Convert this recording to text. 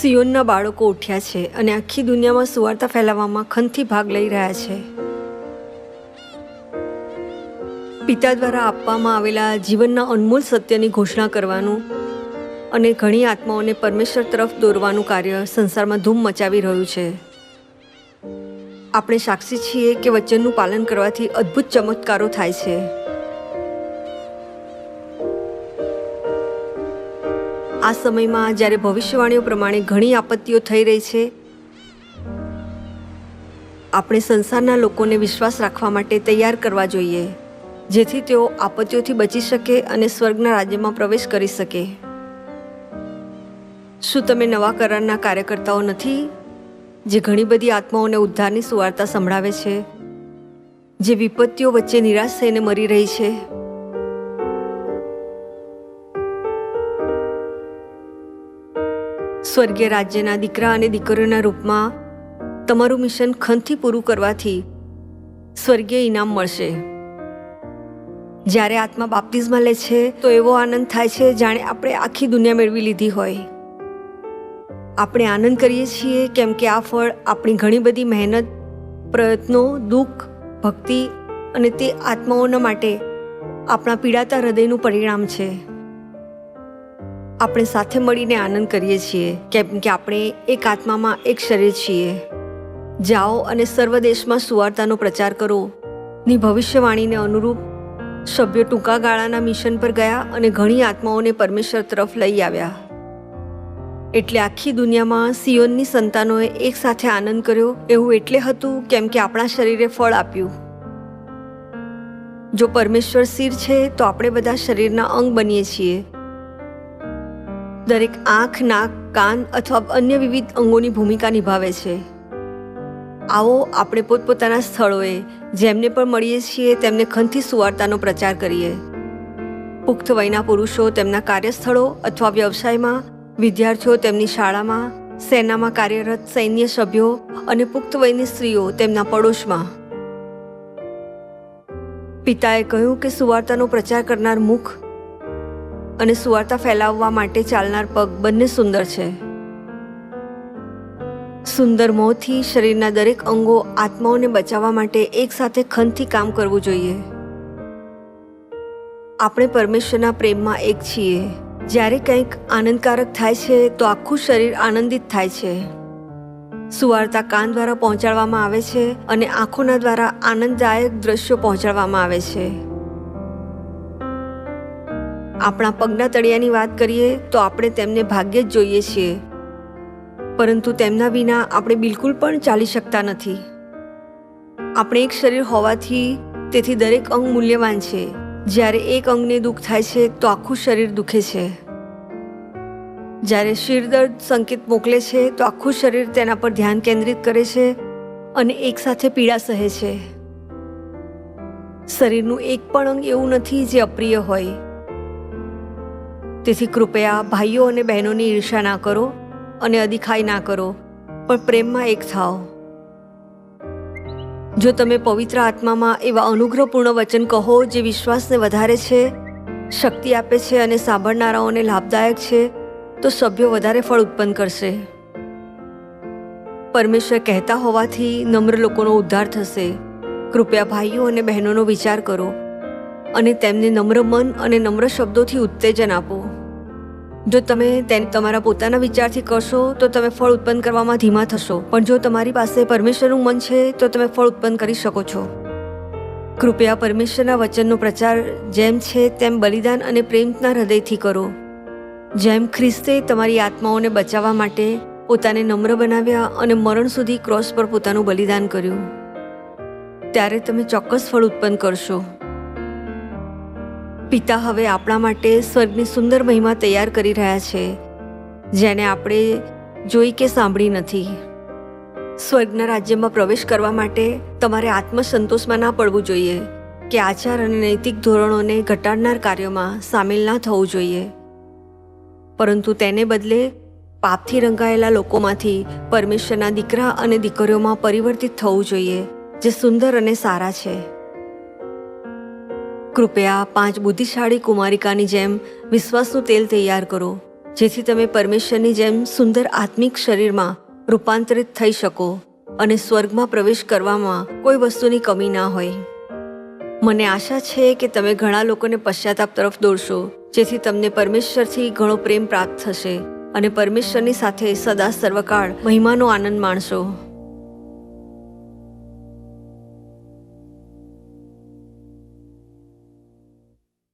સિયોનના બાળકો ઉઠ્યા છે અને આખી દુનિયામાં સુવાર્તા ફેલાવવામાં ખંતથી ભાગ લઈ રહ્યા છે. પિતા દ્વારા આપવામાં આવેલા જીવનના અનમોલ સત્યની ઘોષણા કરવાનું અને ઘણી આત્માઓને પરમેશ્વર તરફ દોરવાનું કાર્ય સંસારમાં ધૂમ મચાવી રહ્યું છે. આપણે સાક્ષી છીએ કે વચનનું પાલન કરવાથી અદ્ભુત ચમત્કારો થાય છે. આ સમયમાં જ્યારે ભવિષ્યવાણીઓ પ્રમાણે ઘણી આપત્તિઓ થઈ રહી છે, આપણે સંસારના લોકોને વિશ્વાસ રાખવા માટે તૈયાર કરવા જોઈએ, જેથી તેઓ આપત્તિઓથી બચી શકે અને સ્વર્ગના રાજ્યમાં પ્રવેશ કરી શકે. શું તમે નવા કરારના કાર્યકર્તાઓ નથી, જે ઘણી બધી આત્માઓને ઉદ્ધારની સુવાર્તા સંભળાવે છે, જે વિપત્તિઓ વચ્ચે નિરાશ થઈને મરી રહી છે? સ્વર્ગીય રાજ્યના દીકરા અને દીકરીઓના રૂપમાં તમારું મિશન ખંતથી પૂરું કરવાથી સ્વર્ગીય ઇનામ મળશે. જ્યારે આત્મા બાપ્તિઝમાં લે છે, તો એવો આનંદ થાય છે જાણે આપણે આખી દુનિયા મેળવી લીધી હોય. આપણે આનંદ કરીએ છીએ, કેમ કે આ ફળ આપણી ઘણી બધી મહેનત, પ્રયત્નો, દુઃખ, ભક્તિ અને તે આત્માઓના માટે આપણા પીડાતા હૃદયનું પરિણામ છે. આપણે સાથે મળીને આનંદ કરીએ છીએ, કેમ કે આપણે એક આત્મામાં એક શરીર છીએ. જાઓ અને સર્વ દેશમાં સુવાર્તાનો પ્રચાર કરો. ની ભવિષ્યવાણીને અનુરૂપ સભ્યો ટૂંકા ગાળાના મિશન પર ગયા અને ઘણી આત્માઓને પરમેશ્વર તરફ લઈ આવ્યા. એટલે આખી દુનિયામાં સિયોનની સંતાનોએ એક સાથે આનંદ કર્યો એવું એટલે હતું કેમ કે આપણા શરીરે ફળ આપ્યું. જો પરમેશ્વર શિર છે, તો આપણે બધા શરીરના અંગ બનીએ છીએ. દરેક આંખ, નાક, કાન અથવા અન્ય વિવિધ અંગોની ભૂમિકા નિભાવે છે. આવો આપણે પોતપોતાના સ્થળોએ, જેમને પણ મળીએ છીએ, તેમને ખંથી સુવાર્તાનો પ્રચાર કરીએ. પુખ્ત વયના પુરુષો તેમના કાર્યસ્થળો અથવા વ્યવસાયમાં વિદ્યાર્થીઓ તેમની શાળામાં, સેનામાં કાર્યરત સૈન્ય સભ્યો અને પુખ્ત વયની સ્ત્રીઓ તેમના પડોશમાં. પિતાએ કહ્યું કે સુવાર્તાનો પ્રચાર કરનાર મુખ અને સુવાર્તા ફેલાવવા માટે ચાલનાર પગ બંને સુંદર છે. સુંદર મોંથી શરીરના દરેક અંગો આત્માઓને બચાવવા માટે એકસાથે ખંતથી કામ કરવું જોઈએ. આપણે પરમેશ્વરના પ્રેમમાં એક છીએ. જ્યારે કંઈક આનંદકારક થાય છે, તો આખું શરીર આનંદિત થાય છે. સુવાર્તા કાન દ્વારા પહોંચાડવામાં આવે છે અને આંખોના દ્વારા આનંદદાયક દ્રશ્યો પહોંચાડવામાં આવે છે. આપણા પગના તળિયાની વાત કરીએ, તો આપણે તેમને ભાગ્યે જ જોઈએ છીએ. પરંતુ તેમના વિના આપણે બિલકુલ પણ ચાલી શકતા નથી. આપણે એક શરીર હોવાથી તેથી દરેક અંગ મૂલ્યવાન છે. જ્યારે એક અંગને દુઃખ થાય છે, તો આખું શરીર દુખે છે. જ્યારે શિરદર્દ સંકેત મોકલે છે, તો આખું શરીર તેના પર ધ્યાન કેન્દ્રિત કરે છે અને એકસાથે પીડા સહે છે. શરીરનું એક પણ અંગ એવું નથી જે અપ્રિય હોય. તેથી કૃપયા ભાઈઓ અને બહેનોની ઈર્ષા ના કરો અને અધિખાઈ ના કરો, પણ પ્રેમમાં એક થાઓ. જો તમે પવિત્ર આત્મામાં એવા અનુગ્રહપૂર્ણ વચન કહો જે વિશ્વાસને વધારે છે, શક્તિ આપે છે અને સાંભળનારાઓને લાભદાયક છે, તો સભ્યો વધારે ફળ ઉત્પન્ન કરશે. પરમેશ્વર કહેતા હોવાથી નમ્ર લોકોનો ઉદ્ધાર થશે. કૃપયા ભાઈઓ અને બહેનોનો વિચાર કરો અને તેમને નમ્ર મન અને નમ્ર શબ્દોથી ઉત્તેજન આપો. જો તમે તેને, તમારા પોતાના વિચારથી કરશો, તો તમે ફળ ઉત્પન્ન કરવામાં ધીમા થશો. પણ જો તમારી પાસે પરમેશ્વરનું મન છે, તો તમે ફળ ઉત્પન્ન કરી શકો છો. કૃપયા પરમેશ્વરના વચનનો પ્રચાર જેમ છે, તેમ બલિદાન અને પ્રેમના હૃદયથી કરો. જેમ ખ્રિસ્તે તમારી આત્માઓને બચાવવા માટે પોતાને નમ્ર બનાવ્યા અને મરણ સુધી ક્રોસ પર પોતાનું બલિદાન કર્યું, ત્યારે તમે ચોક્કસ ફળ ઉત્પન્ન કરશો. પિતા હવે આપણા માટે સ્વર્ગની સુંદર મહિમા તૈયાર કરી રહ્યા છે, જેને આપણે જોઈ કે સાંભળી નથી. સ્વર્ગના રાજ્યમાં પ્રવેશ કરવા માટે તમારે આત્મસંતોષમાં ના પડવું જોઈએ કે આચાર અને નૈતિક ધોરણોને ઘટાડનાર કાર્યોમાં સામેલ ના થવું જોઈએ. પરંતુ તેને બદલે પાપથી રંગાયેલા લોકોમાંથી પરમેશ્વરના દીકરા અને દીકરીઓમાં પરિવર્તિત થવું જોઈએ, જે સુંદર અને સારા છે. કૃપયા પાંચ બુદ્ધિશાળી કુમારિકાની જેમ વિશ્વાસનું તેલ તૈયાર કરો, જેથી તમે પરમેશ્વરની જેમ સુંદર આત્મિક શરીરમાં રૂપાંતરિત થઈ શકો અને સ્વર્ગમાં પ્રવેશ કરવામાં કોઈ વસ્તુની કમી ના હોય. મને આશા છે કે તમે ઘણા લોકોને પશ્ચાતાપ તરફ દોરશો, જેથી તમને પરમેશ્વરથી ઘણો પ્રેમ પ્રાપ્ત થશે અને પરમેશ્વરની સાથે સદા સર્વકાળ મહિમાનો આનંદ માણશો.